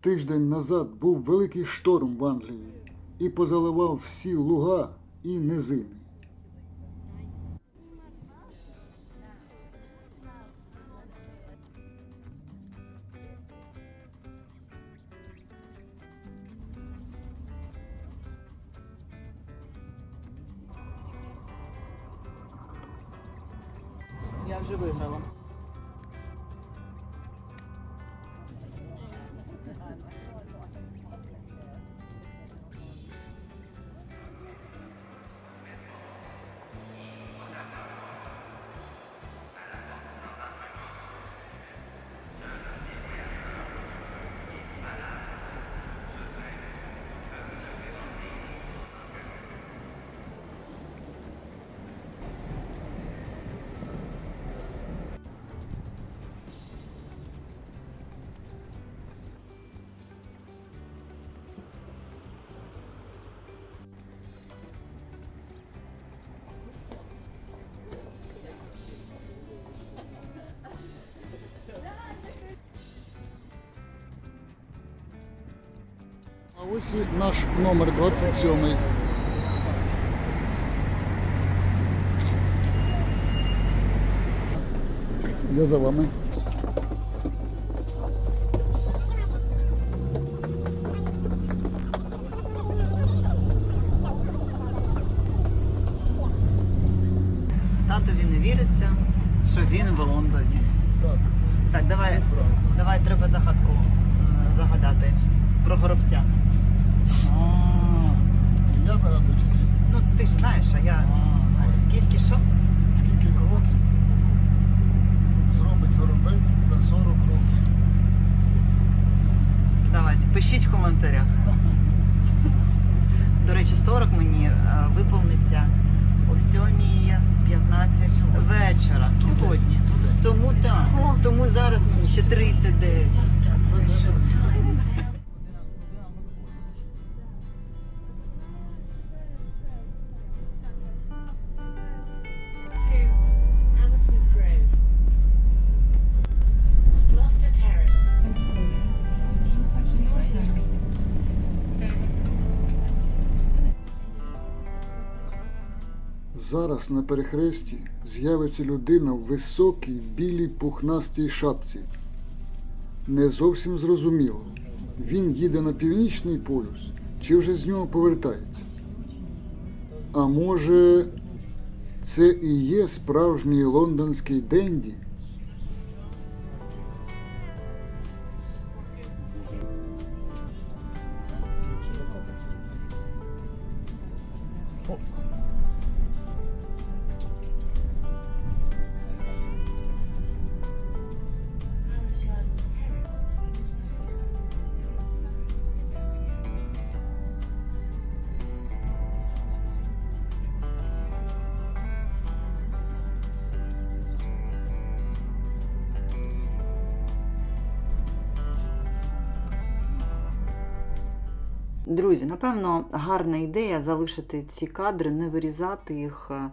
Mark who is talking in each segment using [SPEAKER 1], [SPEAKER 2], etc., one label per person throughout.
[SPEAKER 1] Тиждень назад був великий шторм в Англії і позаливав всі луга і низини. Ось і наш номер 27. Я за вами.
[SPEAKER 2] Зараз
[SPEAKER 1] на перехресті з'явиться людина в високій білій пухнастій шапці. Не зовсім зрозуміло, він їде на північний полюс чи вже з нього повертається. А може, це і є справжній лондонський денді?
[SPEAKER 2] Друзі, напевно, гарна ідея залишити ці кадри, не вирізати їх, е,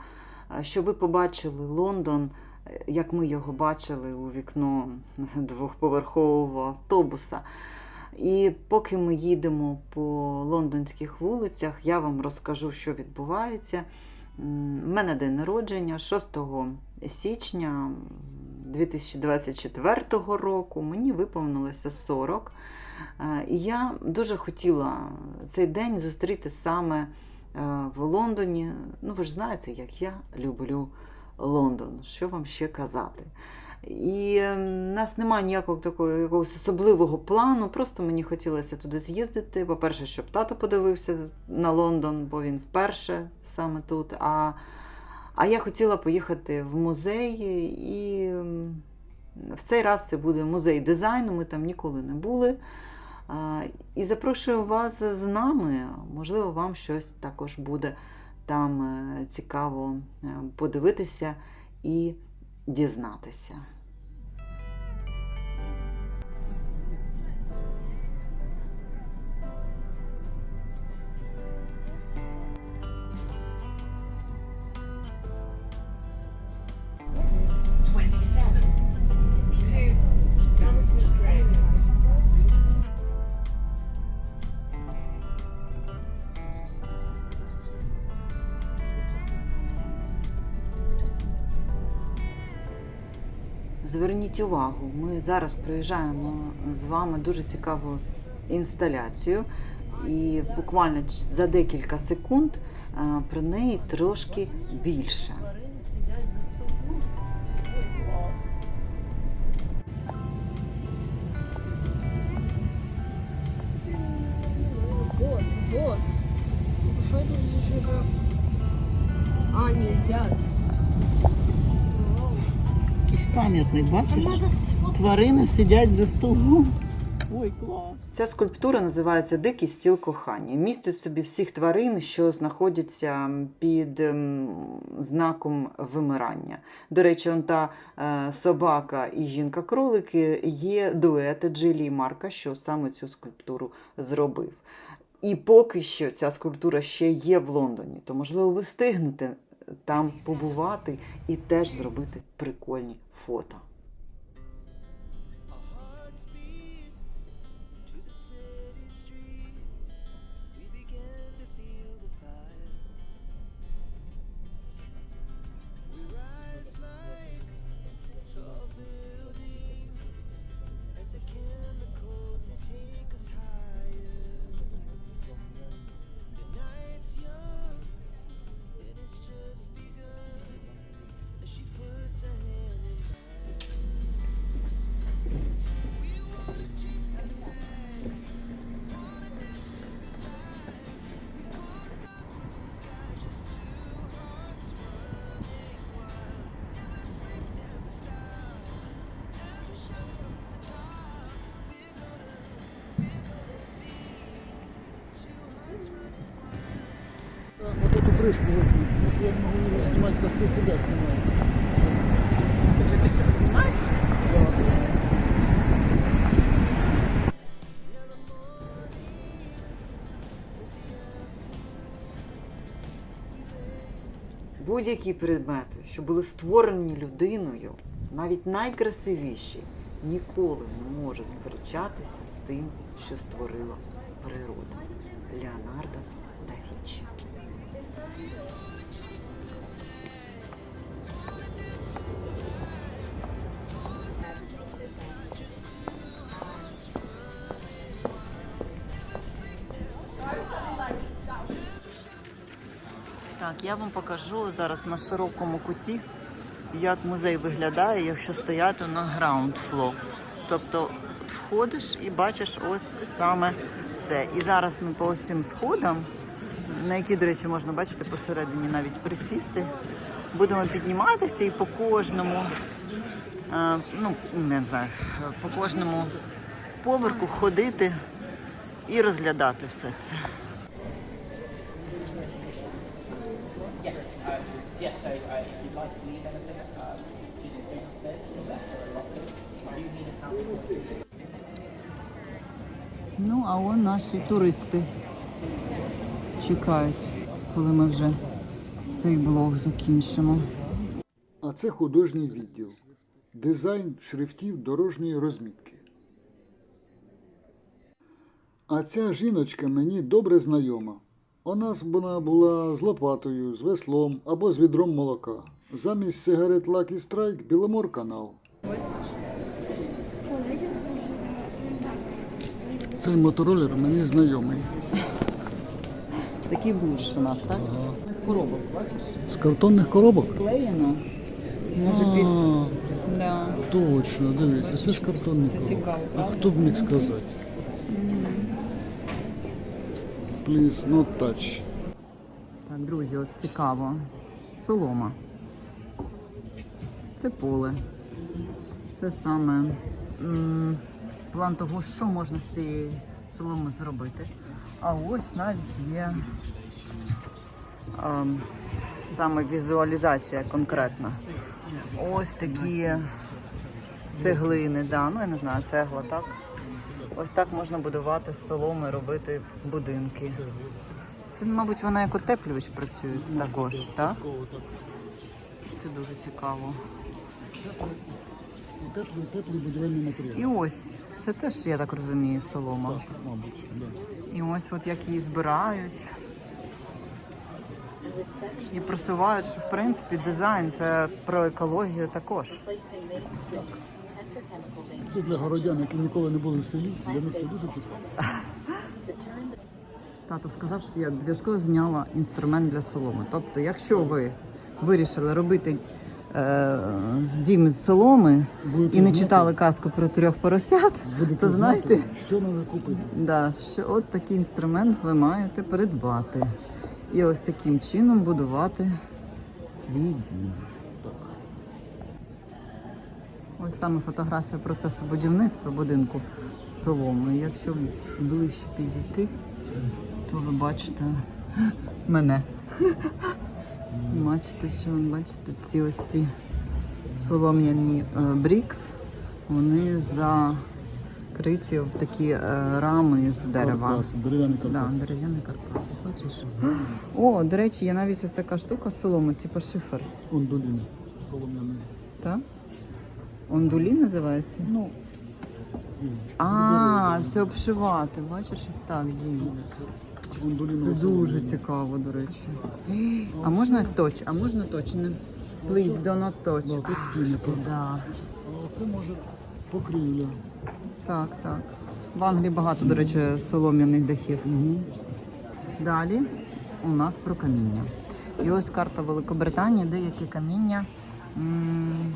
[SPEAKER 2] щоб ви побачили Лондон, е, як ми його бачили у вікно двохповерхового автобуса. І поки ми їдемо по лондонських вулицях, я вам розкажу, що відбувається. У мене день народження 6 січня 2024 року. Мені виповнилося 40. Е, І я дуже хотіла цей день зустріти саме е, в Лондоні. Ну, ви ж знаєте, як я люблю Лондон. Що вам ще казати? І в нас немає ніякого такого якогось особливого плану. Просто мені хотілося туди з'їздити. По-перше, щоб тато подивився на Лондон, бо він вперше саме тут. А, а я хотіла поїхати в музей і. В цей раз це буде музей дизайну, ми там ніколи не були. І запрошую вас з нами. Можливо, вам щось також буде там е, цікаво е, подивитися і дізнатися. Зверніть увагу, ми зараз проїжджаємо з вами дуже цікаву інсталяцію, і буквально за декілька секунд е, про неї трошки більше. Пам'ятник, бачиш? Тварини сидять за столом. Ой, клас. Ця скульптура називається Дикий стіл кохання. Містить собі всіх тварин, що знаходяться під ем, знаком вимирання. До речі, он та е, собака і жінка-кролики є дует Джилі і Марка, що саме цю скульптуру зробив. І поки що ця скульптура ще є в Лондоні, то можливо ви встигнете там побувати і теж зробити прикольні foto
[SPEAKER 1] Вот эту крышку выпни. Я не могу ее снимать, как ты себя снимаешь.
[SPEAKER 2] Ти вже більше знімаєш? Будь-які предмети, що були створені людиною, навіть найкрасивіші, ніколи не може сперечатися з тим, що створила природа. Леонардо я вам покажу зараз на широкому куті, як музей виглядає, якщо стояти на ground floor. Тобто входиш і бачиш ось саме це. І зараз ми по ось цим сходам, на які, до речі, можна бачити посередині навіть присісти, будемо підніматися і по кожному, е, ну не знаю, по кожному поверху ходити і розглядати все це.
[SPEAKER 3] Yes. So uh, if you'd like to leave anything, uh, just go upstairs to the left or a locker. You do need a pound.
[SPEAKER 2] Ну, а он наші туристи чекають, коли ми вже цей блог закінчимо.
[SPEAKER 1] А це художній відділ. Дизайн шрифтів дорожньої розмітки. А ця жіночка мені добре знайома. У нас вона була з лопатою, з веслом або з відром молока. Замість сигарет Lucky Strike Біломор канал. Цей моторолер мені знайомий.
[SPEAKER 2] Такий будеш у нас, так? Коробок, бачиш?
[SPEAKER 1] З картонних коробок?
[SPEAKER 2] Клеєно. Може під.
[SPEAKER 1] А,
[SPEAKER 2] Да.
[SPEAKER 1] точно, дивися, це ж картонний
[SPEAKER 2] Це цікаво,
[SPEAKER 1] А
[SPEAKER 2] правда?
[SPEAKER 1] хто б міг сказати? Please not touch.
[SPEAKER 2] Так, друзі, от цікаво. Солома. Це поле. Це саме план того, що можна з цієї соломи зробити. А ось навіть є ем, саме візуалізація конкретна. Ось такі цеглини, да, ну я не знаю, цегла, так? Ось так можна будувати з соломи, робити будинки. Це, мабуть, вона як утеплювач працює також, так? Це дуже цікаво.
[SPEAKER 1] Теплий, теплий будівельний матеріал.
[SPEAKER 2] І ось, це теж, я так розумію, солома.
[SPEAKER 1] Мабуть, да.
[SPEAKER 2] І ось от як її збирають. І просувають, що в принципі дизайн це про екологію також.
[SPEAKER 1] Це для городян, які ніколи не були в селі. Для них це дуже цікаво.
[SPEAKER 2] Тато сказав, що я обов'язково зняла інструмент для соломи. Тобто, якщо ви вирішили робити е, дім з соломи
[SPEAKER 1] Будете
[SPEAKER 2] і не
[SPEAKER 1] знати-
[SPEAKER 2] читали казку про трьох поросят,
[SPEAKER 1] Будете
[SPEAKER 2] то знаєте,
[SPEAKER 1] знати, що треба купити.
[SPEAKER 2] да, що от такий інструмент ви маєте придбати. І ось таким чином будувати свій дім. Ось саме фотографія процесу будівництва будинку з соломою. Якщо ближче підійти, то ви бачите мене. Бачите, що бачите, ці ось ці солом'яні е, брікс, вони закриті в такі е, рами з дерева.
[SPEAKER 1] Каркас, дерев'яний
[SPEAKER 2] Да,
[SPEAKER 1] каркас.
[SPEAKER 2] дерев'яний каркас. Бачиш? О, до речі, є навіть ось така штука з соломи, типу шифер.
[SPEAKER 1] Ондулін солом'яний.
[SPEAKER 2] Так? Ондулі називається?
[SPEAKER 1] Ну,
[SPEAKER 2] А, це обшивати. Бачиш, ось так діє. Це дуже цікаво, до речі. А можна точ, а можна точно? Please do not touch.
[SPEAKER 1] Да. А це може покрівля.
[SPEAKER 2] Так, так. В Англії багато, до речі, солом'яних дахів. Далі у нас про каміння. І ось карта Великобританії, де які каміння м,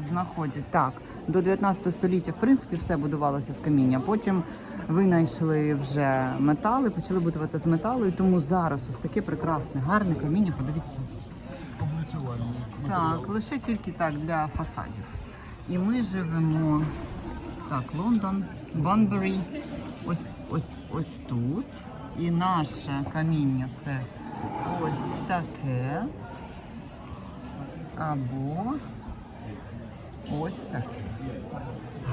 [SPEAKER 2] знаходять. Так, до 19 століття, в принципі, все будувалося з каміння. Потім винайшли вже метали, почали будувати з металу, і тому зараз ось таке прекрасне, гарне каміння. Подивіться.
[SPEAKER 1] Облицювання.
[SPEAKER 2] Так, лише тільки так для фасадів. І ми живемо так, Лондон, Банбері, ось ось ось тут. І наше каміння це ось таке. Або ось таке.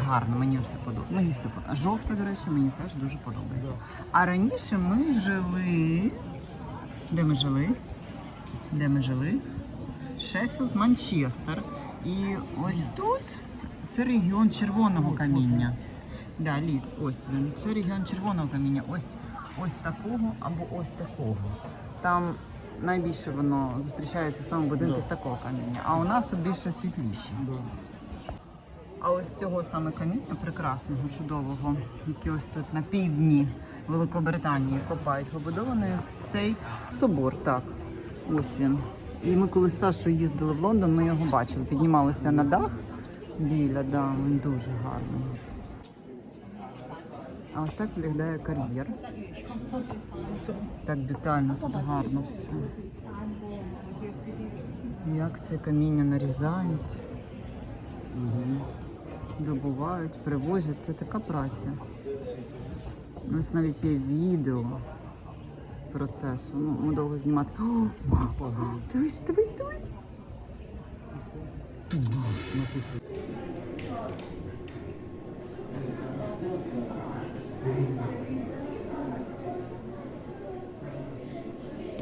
[SPEAKER 2] Гарно, мені все подобається. Мені все подобається. Жовте, до речі, мені теж дуже подобається. А раніше ми жили. Де ми жили? Де ми жили? Шеффілд, Манчестер. І ось тут це регіон червоного каміння. Да, Ліц, ось він. Це регіон червоного каміння. Ось ось такого або ось такого. Там найбільше воно зустрічається саме будинки з такого каміння. А у нас тут більше світліші. А ось цього саме каміння прекрасного, чудового, яке ось тут на півдні Великобританії копають, побудований цей собор. Так, ось він. І ми коли з Сашою їздили в Лондон, ми його бачили. Піднімалися на дах біля, да, він дуже гарний. А ось так виглядає кар'єр. Так детально, тут гарно все. Як це каміння нарізають добувають, привозять. Це така праця. У нас навіть є відео процесу. Ну, ми довго знімати. О, вау,
[SPEAKER 1] Падає.
[SPEAKER 2] дивись, дивись, дивись.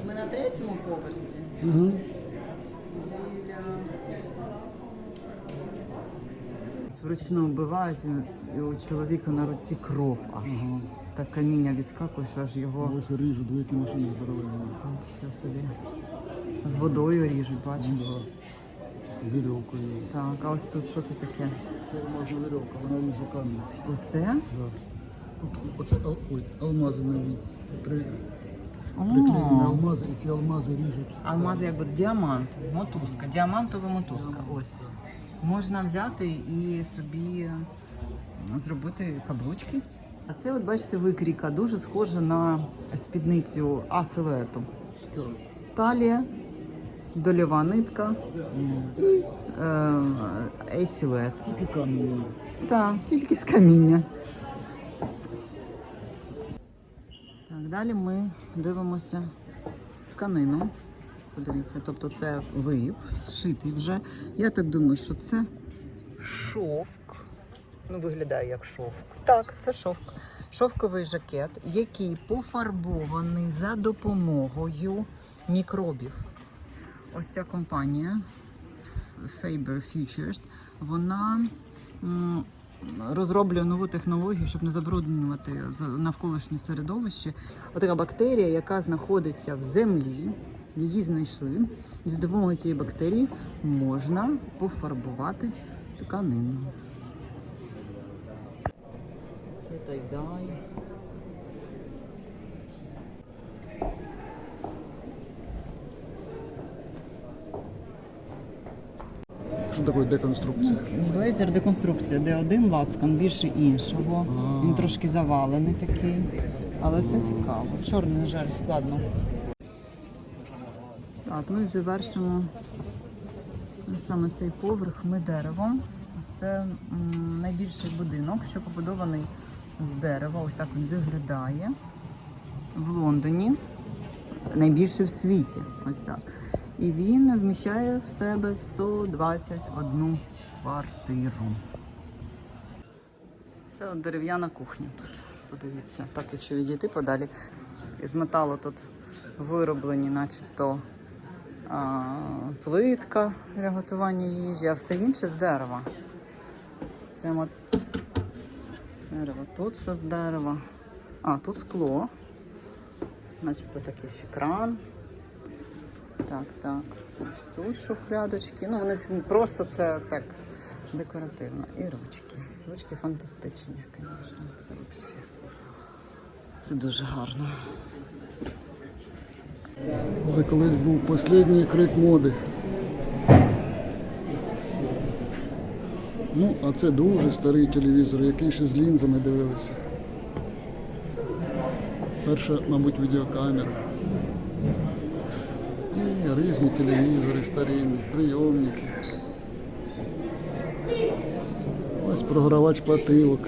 [SPEAKER 2] Ми на третьому поверсі.
[SPEAKER 1] Угу.
[SPEAKER 2] Вручну вбивають і- у чоловіка на руці кров аж.
[SPEAKER 1] Ага.
[SPEAKER 2] Так каміння відскакує, що аж його
[SPEAKER 1] Ось ріжуть дві машини здоровенні.
[SPEAKER 2] що собі. З водою ріжуть, бачиш?
[SPEAKER 1] Да. Вірьовкою.
[SPEAKER 2] Так, а ось тут що це таке?
[SPEAKER 1] Це алмазна вірьовка, вона ріже камінь.
[SPEAKER 2] Оце?
[SPEAKER 1] От, оце ал, ой, алмази нові. При, приклеєні
[SPEAKER 2] О,
[SPEAKER 1] алмази, і ці алмази ріжуть.
[SPEAKER 2] алмази якби діамант, мотузка, діамантова мотузка. Ось. Можна взяти і собі зробити каблучки. А це, от бачите, викрійка дуже схожа на спідницю А-силуету. Талія, дольова нитка і е, ей-силует.
[SPEAKER 1] Тільки камінь.
[SPEAKER 2] Так, тільки з каміння. Так, далі ми дивимося тканину. Подивіться, тобто це виріб, зшитий вже. Я так думаю, що це шовк. Ну, виглядає як шовк. Так, це шовк. Шовковий жакет, який пофарбований за допомогою мікробів. Ось ця компанія Faber Futures, вона розроблює нову технологію, щоб не забруднювати навколишнє середовище. Отака бактерія, яка знаходиться в землі, її знайшли. І за допомогою цієї бактерії можна пофарбувати тканину. Це тайдай.
[SPEAKER 1] Що таке деконструкція?
[SPEAKER 2] Блейзер деконструкція, де один лацкан більше іншого. Він трошки завалений такий. Але це цікаво. Чорний, на жаль, складно. Так, ну і завершимо саме цей поверх ми деревом. Це найбільший будинок, що побудований з дерева. Ось так він виглядає в Лондоні. Найбільший в світі. Ось так. І він вміщає в себе 121 квартиру. Це от дерев'яна кухня тут. Подивіться, так якщо відійти подалі. Із металу тут вироблені, начебто а, плитка для готування їжі, а все інше з дерева. Прямо дерево тут все з дерева. А, тут скло. Начебто такий ще кран. Так, так. Ось тут шухлядочки. Ну, вони просто це так декоративно. І ручки. Ручки фантастичні, звісно. Це взагалі. Це дуже гарно.
[SPEAKER 1] Це колись був останній крик моди. Ну, а це дуже старий телевізор, який ще з лінзами дивилися. Перша, мабуть, відеокамера. І різні телевізори старинні, прийомники. Ось програвач платилок.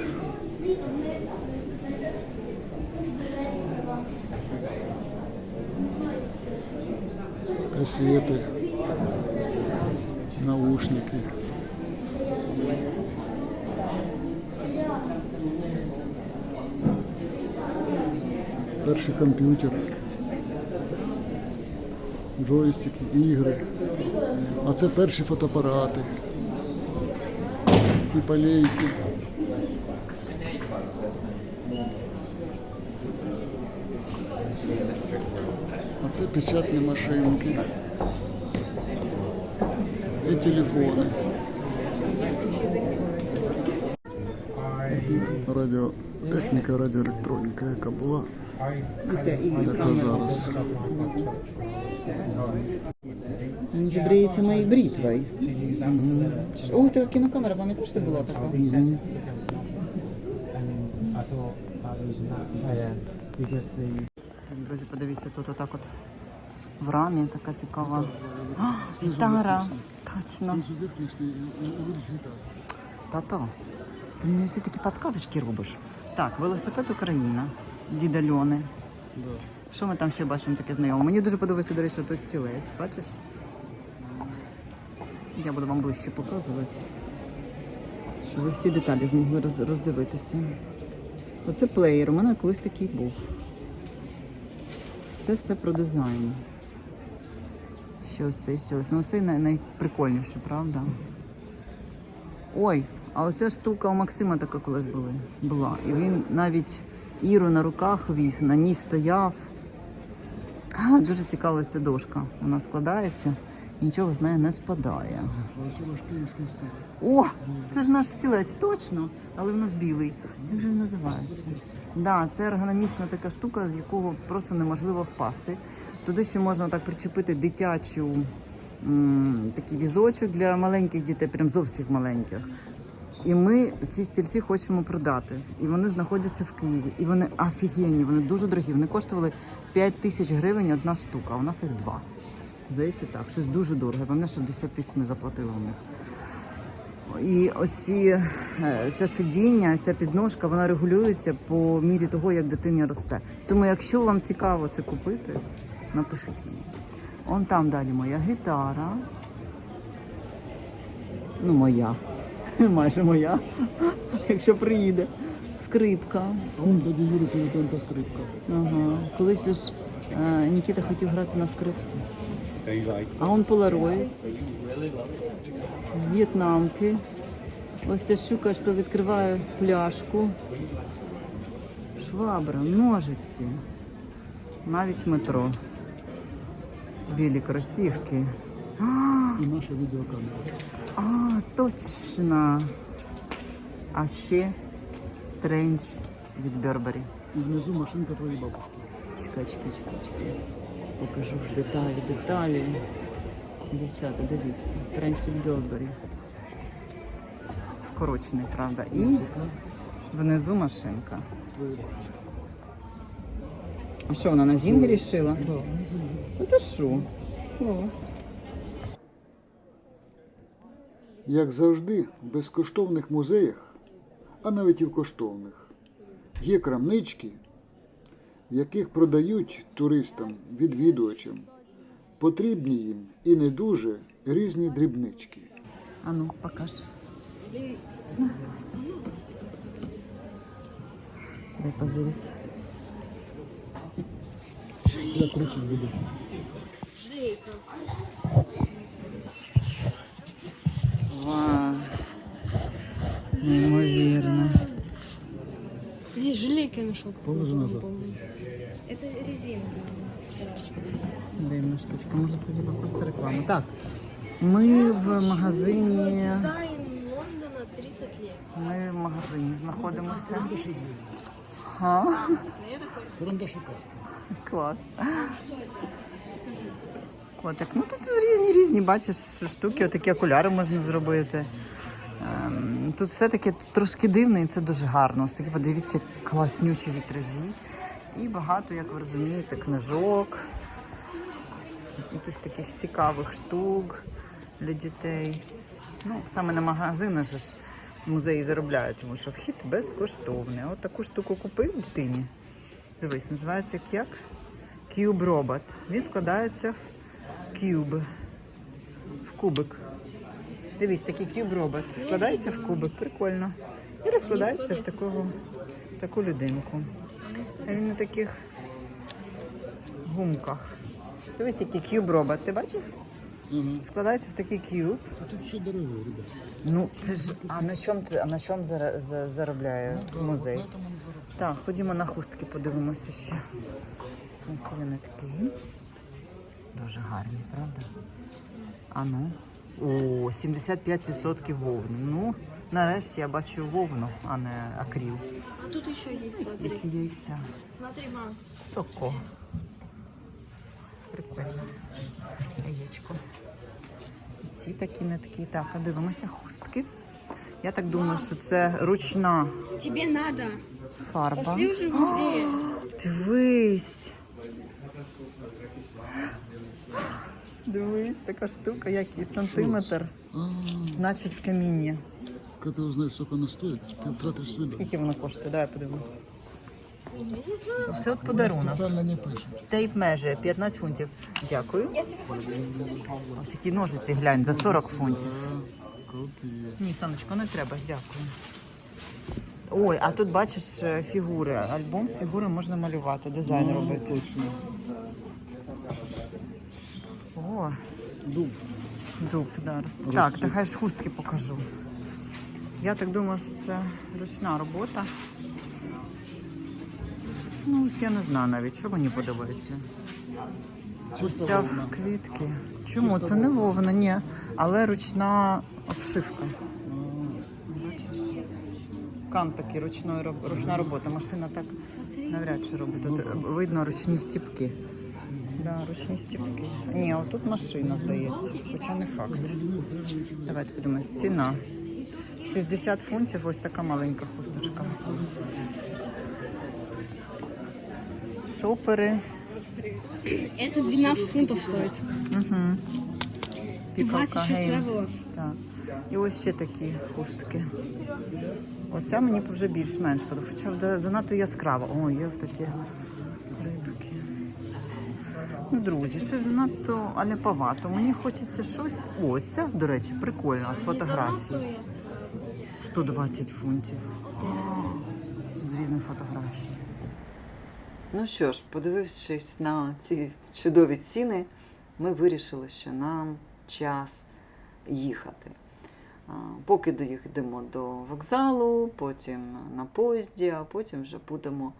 [SPEAKER 1] Кассеты, наушники. Перший комп'ютер, джойстики, ігри. А це перші фотоапарати. Типа лейки. А це печатні машинки і телефони. Це радіотехніка, радіоелектроніка, яка була, яка зараз.
[SPEAKER 2] Він вже бриється моєю бритвою. Ох, така кінокамера, пам'ятаєш, це була така?
[SPEAKER 4] And
[SPEAKER 2] Друзі, подивіться, тут отак от в рамі така цікава. А, гітара. Точно. Тато, ти мені всі такі підсказочки робиш. Так, велосипед Україна, діда Льони.
[SPEAKER 1] Да.
[SPEAKER 2] Що ми там ще бачимо таке знайоме? Мені дуже подобається, до речі, той стілець, бачиш? Я буду вам ближче показувати, щоб ви всі деталі змогли роздивитися. Оце плеєр, у мене колись такий був. Це все про дизайн. Що ось цей стілець? Ну, цей най- найприкольніше, правда? Ой, а оця штука у Максима така колись були, була. І він навіть Іру на руках віз, на ній стояв. А, дуже цікава ця дошка. Вона складається, і нічого з неї не спадає.
[SPEAKER 1] Ось київський стиль.
[SPEAKER 2] О, це ж наш стілець, точно, але в нас білий. Як же він називається? Да, це ергономічна така штука, з якого просто неможливо впасти. Туди ще можна так причепити дитячу такий візочок для маленьких дітей, прям зовсім маленьких. І ми ці стільці хочемо продати. І вони знаходяться в Києві. І вони офігенні, вони дуже дорогі. Вони коштували 5 тисяч гривень одна штука, а у нас їх два. Здається, так, щось дуже дорого. Пам'ятаю, що 10 тисяч ми заплатили у них. І ось ці, е, це сидіння, ця підножка, вона регулюється по мірі того, як дитині росте. Тому, якщо вам цікаво це купити, напишіть мені. Он там далі моя гітара. Ну, моя. Майже моя. Якщо приїде. Скрипка.
[SPEAKER 1] Он дяді Юрі Пилипенка стрибка.
[SPEAKER 2] Ага. Колись ж е, Нікіта хотів грати на скрипці. А он полароїд. В'єтнамки. Ось ця штука, що відкриває пляшку. Швабра, ножиці. Навіть метро. Білі кросівки. А,
[SPEAKER 1] І наша відеокамера.
[SPEAKER 2] а, точно. А ще тренч від Бербері.
[SPEAKER 1] І внизу машинка твоєї бабушки.
[SPEAKER 2] Чекай, чекай, чекай. Покажу ж деталі, деталі. Дівчата, дивіться. Тренч від Бербері. Вкорочений, правда. І внизу машинка. А що, вона на зінгері шила?
[SPEAKER 1] Да, внизу.
[SPEAKER 2] Та ти що? Клас.
[SPEAKER 1] Як завжди, в безкоштовних музеях, а навіть і в коштовних, є крамнички, яких продають туристам, відвідувачам потрібні їм і не дуже різні дрібнички.
[SPEAKER 2] А ну, покаж. Дай позырить.
[SPEAKER 1] Я крутить буду.
[SPEAKER 5] Жилейка.
[SPEAKER 2] Вау. Неймовірно.
[SPEAKER 5] Здесь жилейка я нашел.
[SPEAKER 1] Положи назад.
[SPEAKER 5] Это резинка.
[SPEAKER 2] Дивна штучка. Може це типу просто реклама. Так. Ми в магазині.
[SPEAKER 5] Дизайн Лондона 30 лет.
[SPEAKER 2] Ми в магазині знаходимося. А?
[SPEAKER 1] Карандаш каска.
[SPEAKER 2] Клас.
[SPEAKER 5] Что это? Скажи.
[SPEAKER 2] Котик. Ну тут різні різні, бачиш, штуки, отакі окуляри можна зробити. Ем, Тут все-таки трошки дивно і це дуже гарно. Ось такі, подивіться, класнючі вітражі. І багато, як ви розумієте, книжок, якихось таких цікавих штук для дітей. Ну, саме на магазини же ж музеї заробляють, тому що вхід безкоштовний. От таку штуку купив дитині. Дивись, називається як? Robot. Він складається в кюб. В кубик. Дивись, такий кюб робот. Складається в кубик, прикольно. І розкладається в такого, таку людинку. А він на таких гумках. Дивись, який кюб робот. Ти бачив?
[SPEAKER 1] Ага.
[SPEAKER 2] Складається в такий кюб.
[SPEAKER 1] А тут все дороге, ребят.
[SPEAKER 2] Ну, це ж. А на чому ти- а на чому зара- за- заробляє музей?
[SPEAKER 1] На.
[SPEAKER 2] Так, ходімо на хустки, подивимося ще. Ось вони такі. Дуже гарні, правда? А ну. О, 75% вовни. Ну, нарешті я бачу вовну, а не акріл.
[SPEAKER 5] А тут еще есть, смотри.
[SPEAKER 2] Які яйця.
[SPEAKER 5] Смотри, мам.
[SPEAKER 2] Соко. Прикольно. Яєчко. Ці такі не такі. Так, а дивимося хустки. Я так думаю, що це ручна
[SPEAKER 5] Тебе надо.
[SPEAKER 2] фарба.
[SPEAKER 5] Пошли уже в музей.
[SPEAKER 2] Дивись. Дивись, така штука, як і сантиметр. Значить, з каміння.
[SPEAKER 1] Коли ти узнаєш, скільки вона стоїть, ти втратиш свідомість.
[SPEAKER 2] Скільки воно коштує? Давай подивимось. Це от подарунок.
[SPEAKER 1] Спеціально не пишуть.
[SPEAKER 2] Тейп межі 15 фунтів. Дякую. Ось які ножиці глянь за 40 фунтів.
[SPEAKER 1] Круті.
[SPEAKER 2] Ні, сонечко, не треба, дякую. Ой, а тут бачиш е, фігури. Альбом з фігури можна малювати, дизайн
[SPEAKER 1] Ну,
[SPEAKER 2] робити.
[SPEAKER 1] Точно.
[SPEAKER 2] О,
[SPEAKER 1] Дуб.
[SPEAKER 2] Дуб, да, роз- Так, та хай ж хустки покажу. Я так думаю, що це ручна робота. Ну, ось я не знаю навіть, що мені подобається. Ось ця квітки. Чому?
[SPEAKER 1] Чисто
[SPEAKER 2] Це не
[SPEAKER 1] вовна.
[SPEAKER 2] ні. Але ручна обшивка. Бачиш? Кант такий ручної, ручна робота. Машина так навряд чи робить. Тут видно ручні стіпки. Да, ручні стіпки. Ні, отут машина, здається, хоча не факт. Давайте подивимось. Ціна. 60 фунтів, ось така маленька хусточка. Шопери.
[SPEAKER 5] Это 12 фунтов стоит.
[SPEAKER 2] Угу. Пікалка
[SPEAKER 5] 26
[SPEAKER 2] гейм.
[SPEAKER 5] левелов.
[SPEAKER 2] Так. І ось ще такі хустки. Оця мені вже більш-менш подобається. Хоча вда- занадто яскрава. О, є в такі рибки. Ну, друзі, щось занадто аляповато. Мені хочеться щось. Ось ця, до речі, прикольно, з фотографії. 120 фунтів. З різних фотографій. Ну що ж, подивившись на ці чудові ціни, ми вирішили, що нам час їхати. Поки доїдемо до вокзалу, потім на поїзді, а потім вже будемо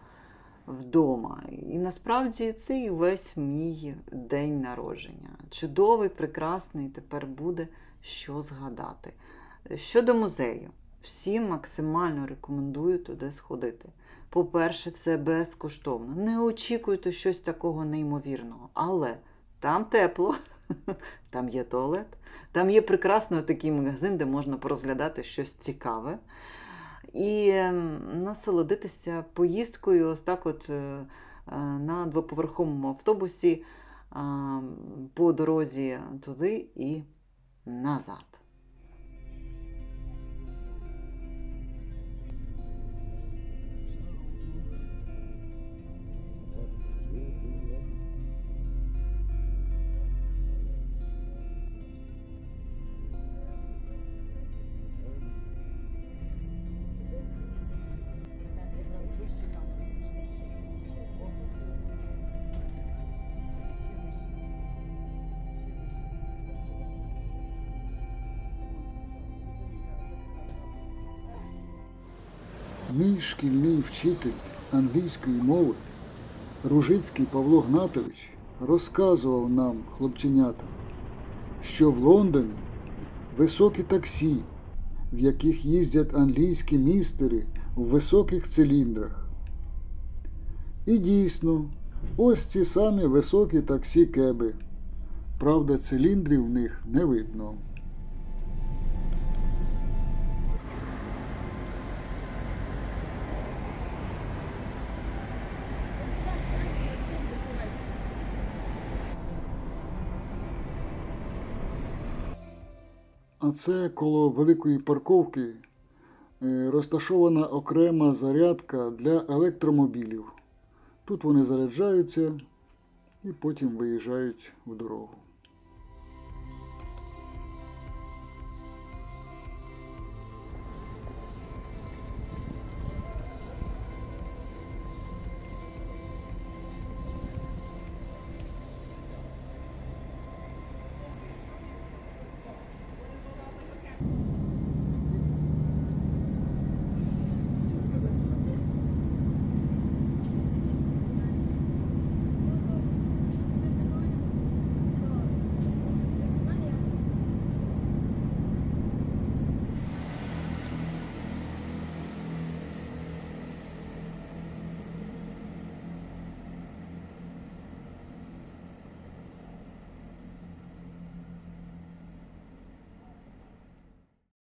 [SPEAKER 2] вдома. І насправді це і весь мій день народження. Чудовий, прекрасний, тепер буде що згадати. Щодо музею, всім максимально рекомендую туди сходити. По-перше, це безкоштовно. Не очікуйте щось такого неймовірного, але там тепло, там є туалет, там є прекрасний такий магазин, де можна порозглядати щось цікаве. І ем, насолодитися поїздкою ось так от е, е, на двоповерховому автобусі по дорозі туди і назад.
[SPEAKER 1] Мій шкільний вчитель англійської мови Ружицький Павло Гнатович розказував нам, хлопченятам, що в Лондоні високі таксі, в яких їздять англійські містери в високих циліндрах. І дійсно, ось ці самі високі таксі кеби. Правда, циліндрів в них не видно. А це коло великої парковки е, розташована окрема зарядка для електромобілів. Тут вони заряджаються і потім виїжджають в дорогу.